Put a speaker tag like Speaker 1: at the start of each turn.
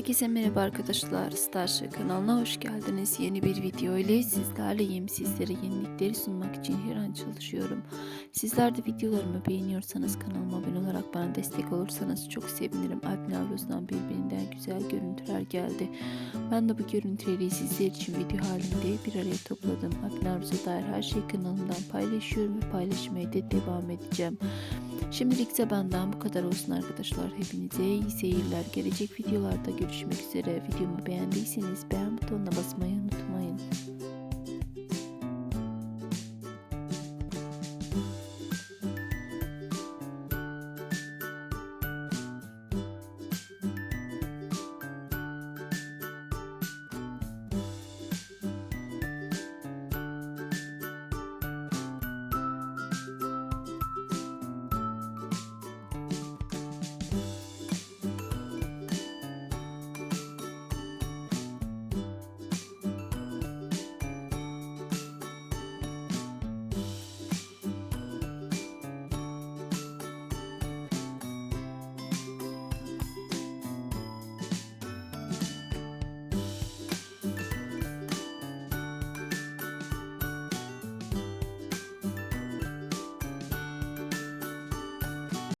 Speaker 1: Herkese merhaba arkadaşlar. Starship kanalına hoş geldiniz. Yeni bir video ile sizlerleyim. Sizlere yenilikleri sunmak için her an çalışıyorum. Sizler de videolarımı beğeniyorsanız kanalıma abone olarak bana destek olursanız çok sevinirim. Alp Navruz'dan birbirinden güzel görüntüler geldi. Ben de bu görüntüleri sizler için video halinde bir araya topladım. Alp Navruz'a dair her şeyi kanalımdan paylaşıyorum ve paylaşmaya da devam edeceğim. Şimdilik ise benden bu kadar olsun arkadaşlar. Hepinize iyi seyirler. Gelecek videolarda görüşmek üzere. Videomu beğendiyseniz beğen butonuna basmayı.